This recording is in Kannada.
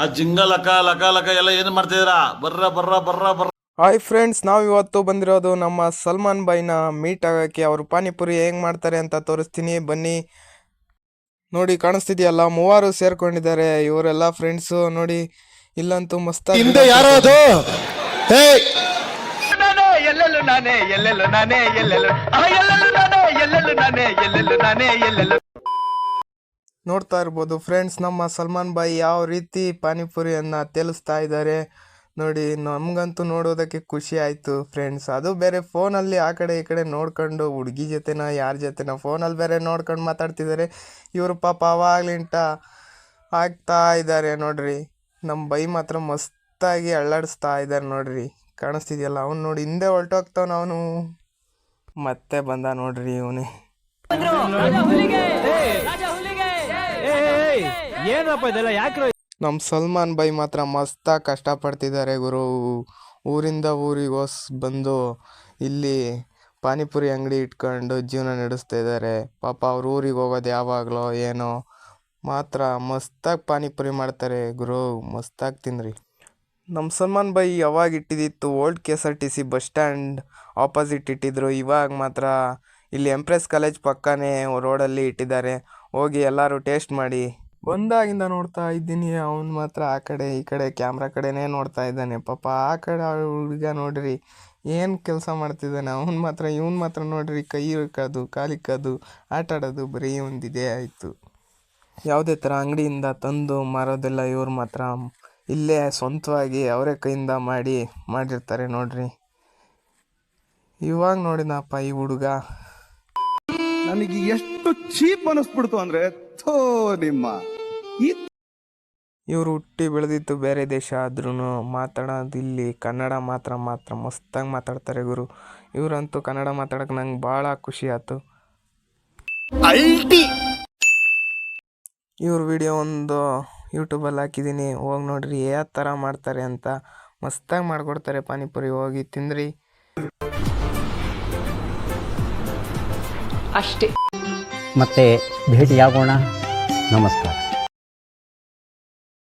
ಆ ಜಿಂಗ ಲಕ ಲಕ ಲಕ ಎಲ್ಲ ಏನು ಮಾಡ್ತಿದ್ದೀರಾ? ಬರ್ರ ಬರ್ರ ಬರ್ರ ಬರ್ರ. ಹಾಯ್ ಫ್ರೆಂಡ್ಸ್ ನಾವು ಇವತ್ತು ಬಂದಿರೋದು ನಮ್ಮ ಸಲ್ಮಾನ್ ಬಾಯ್ನ ಮೀಟ್ ಆಗೋಕ್ಕೆ. ಅವರು ಪಾನಿಪುರಿ ಹೆಂಗ್ ಮಾಡ್ತಾರೆ ಅಂತ ತೋರಿಸ್ತೀನಿ. ಬನ್ನಿ. ನೋಡಿ ಕಾಣಿಸ್ತಿದೆಯಲ್ಲ? ಮೂವರು ಸೇರ್ಕೊಂಡಿದ್ದಾರೆ. ಇವರೆಲ್ಲ ಫ್ರೆಂಡ್ಸ್ ನೋಡಿ ಇಲ್ಲಂತೂ ಮಸ್ತ್ ಹಿಂದೆ ಯಾರು ಅದು? ಹೇ ನಾನೇ ಎಲ್ಲೆಲ್ಲೂ ನಾನೇ ಎಲ್ಲೆಲ್ಲೂ ನಾನೇ ಎಲ್ಲೆಲ್ಲೂ ಆ ಎಲ್ಲೆಲ್ಲೂ ನಾನೇ ಎಲ್ಲೆಲ್ಲೂ ನಾನೇ ಎಲ್ಲೆಲ್ಲೂ ನಾನೇ ಎಲ್ಲೆಲ್ಲೂ ನೋಡ್ತಾ ಇರ್ಬೋದು. ಫ್ರೆಂಡ್ಸ್, ನಮ್ಮ ಸಲ್ಮಾನ್ ಬಾಯಿ ಯಾವ ರೀತಿ ಪಾನಿಪುರಿಯನ್ನು ತೇಲಿಸ್ತಾ ಇದ್ದಾರೆ ನೋಡಿ, ನಮಗಂತೂ ನೋಡೋದಕ್ಕೆ ಖುಷಿ ಆಯಿತು ಫ್ರೆಂಡ್ಸ್. ಅದು ಬೇರೆ ಫೋನಲ್ಲಿ ಆ ಕಡೆ ಈ ಕಡೆ ನೋಡ್ಕೊಂಡು ಹುಡುಗಿ ಜೊತೆನ, ಯಾರ ಜೊತೆನ ಫೋನಲ್ಲಿ ಬೇರೆ ನೋಡ್ಕೊಂಡು ಮಾತಾಡ್ತಿದ್ದಾರೆ. ಇವರು ಪಾಪ ಅವಾಗ್ಲಿಂಟ ಆಗ್ತಾ ಇದ್ದಾರೆ ನೋಡ್ರಿ. ನಮ್ಮ ಬೈ ಮಾತ್ರ ಮಸ್ತಾಗಿ ಅಳ್ಳಾಡಿಸ್ತಾ ಇದ್ದಾರೆ ನೋಡ್ರಿ. ಕಾಣಿಸ್ತಿದೆಯಲ್ಲ, ಅವ್ನು ನೋಡಿ ಹಿಂದೆ ಹೊರಟೋಗ್ತಾವನು ಅವನು. ಮತ್ತೆ ಬಂದ ನೋಡ್ರಿ ಇವನೇ. ಏನಪ್ಪ ಇದೆಲ್ಲ? ಯಾಕ್ರೋ ನಮ್ಮ ಸಲ್ಮಾನ್ ಬೈ ಮಾತ್ರ ಮಸ್ತಾಗಿ ಕಷ್ಟಪಡ್ತಿದ್ದಾರೆ ಗುರು. ಊರಿಂದ ಊರಿಗೆ ಹೊಸ್ ಬಂದು ಇಲ್ಲಿ ಪಾನಿಪುರಿ ಅಂಗಡಿ ಇಟ್ಕೊಂಡು ಜೀವನ ನಡೆಸ್ತಾ ಇದ್ದಾರೆ. ಪಾಪ ಅವ್ರ ಊರಿಗೆ ಹೋಗೋದು ಯಾವಾಗಲೋ ಏನೋ. ಮಾತ್ರ ಮಸ್ತಾಗಿ ಪಾನಿಪುರಿ ಮಾಡ್ತಾರೆ ಗುರು. ಮಸ್ತಾಗಿ ತಿನ್ರಿ. ನಮ್ಮ ಸಲ್ಮಾನ್ ಬೈ ಯಾವಾಗ ಇಟ್ಟಿದ್ದಿತ್ತು old K S R T C bus stand opposite ಇಟ್ಟಿದ್ರು, ಇವಾಗ ಮಾತ್ರ ಇಲ್ಲಿ ಎಂಪ್ರೆಸ್ ಕಾಲೇಜ್ ಪಕ್ಕನೇ ರೋಡಲ್ಲಿ ಇಟ್ಟಿದ್ದಾರೆ. ಹೋಗಿ ಎಲ್ಲರೂ ಟೇಸ್ಟ್ ಮಾಡಿ. ಬಂದಾಗಿಂದ ನೋಡ್ತಾ ಇದ್ದೀನಿ. ಅವನು ಮಾತ್ರ ಆ ಕಡೆ, ಈ ಕಡೆ, ಕ್ಯಾಮ್ರಾ ಕಡೆನೇ ನೋಡ್ತಾ ಇದ್ದಾನೆ. ಪಾಪ ಆ ಕಡೆ ಹುಡುಗ ನೋಡ್ರಿ, ಏನು ಕೆಲಸ ಮಾಡ್ತಿದ್ದಾನೆ? ಅವನು ಮಾತ್ರ, ಇವನು ಮಾತ್ರ ನೋಡ್ರಿ, ಕೈ ಇಕ್ಕೋದು ಕಾಲಿಕ್ಕೋದು ಆಟ ಆಡೋದು ಬರೀ ಒಂದಿದೆ ಆಯಿತು. ಯಾವುದೇ ಥರ ಅಂಗಡಿಯಿಂದ ತಂದು ಮಾರೋದೆಲ್ಲ ಇವ್ರು ಮಾತ್ರ. ಇಲ್ಲೇ ಸ್ವಂತವಾಗಿ ಅವರೇ ಕೈಯಿಂದ ಮಾಡಿ ಮಾಡಿರ್ತಾರೆ ನೋಡ್ರಿ. ಇವಾಗ ನೋಡಿನಪ್ಪ ಈ ಹುಡುಗ. ನನಗೆ ಎಷ್ಟು ಚೀಪ್ ಅನಿಸ್ಬಿಡ್ತು ಅಂದ್ರೆ ಥೋ ನಿಮ್ಮ ಈ ಇವರು ಹುಟ್ಟಿ ಬೆಳೆದಿತ್ತು ಬೇರೆ ದೇಶ ಆದ್ರೂ ಮಾತಾಡೋದು ಇಲ್ಲಿ ಕನ್ನಡ ಮಾತ್ರ ಮಾತ್ರ ಮಸ್ತಾಗಿ ಮಾತಾಡ್ತಾರೆ ಗುರು. ಇವರಂತೂ ಕನ್ನಡ ಮಾತಾಡೋಕೆ ನಂಗೆ ಭಾಳ ಖುಷಿ ಆಯ್ತು. ಇವ್ರ ವಿಡಿಯೋ ಒಂದು ಯೂಟ್ಯೂಬಲ್ಲಿ ಹಾಕಿದ್ದೀನಿ ಹೋಗಿ ನೋಡ್ರಿ ಯಾವ ಥರ ಮಾಡ್ತಾರೆ ಅಂತ. ಮಸ್ತಾಗಿ ಮಾಡಿಕೊಡ್ತಾರೆ ಪಾನಿಪುರಿ ಹೋಗಿ ತಿಂದ್ರಿ. ಮತ್ತೆ ಭೇಟಿಯಾಗೋಣ ನಮಸ್ಕಾರ